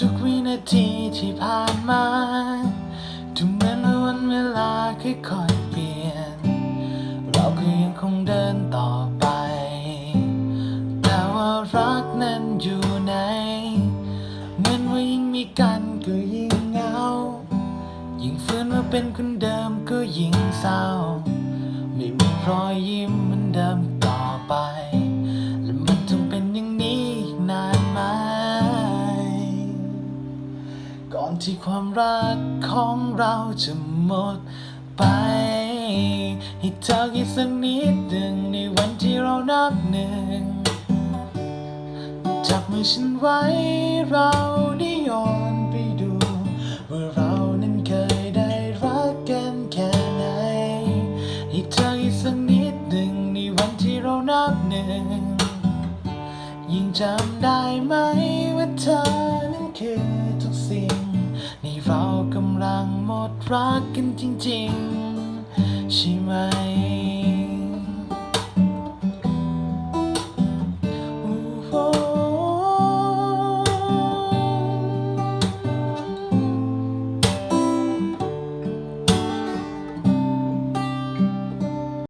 ทุกวินาทีที่ผ่านมาดูเหมือนว่าวันเวลาค่อยๆเปลี่ยน เราก็ยังคงเดินต่อไป แต่ว่ารักนั้นอยู่ไหนเหมือนว่ายิ่งมีกันก็ยิ่งเหงา ยิ่งฝืนว่าเป็นคนเดิมก็ยิ่งเศร้า ไม่มีรอยยิ้มเหมือนเดิมต่อไป ก่อนที่ความรักของเราจะหมดไป ให้เธอคิดสักนิดหนึ่งในวันที่เรานับหนึ่ง จับมือฉันไว้เราได้ย้อนไปดู ว่าเรานั้นเคยได้รักกันแค่ไหน ให้เธออีกสักนิดหนึ่งในวันที่เรานับหนึ่ง ยิ่งจำได้ไหมว่าเธอนั้นคือ สิ่ง นี่เรากำลังหมดรักกันจริงๆ ใช่ไหม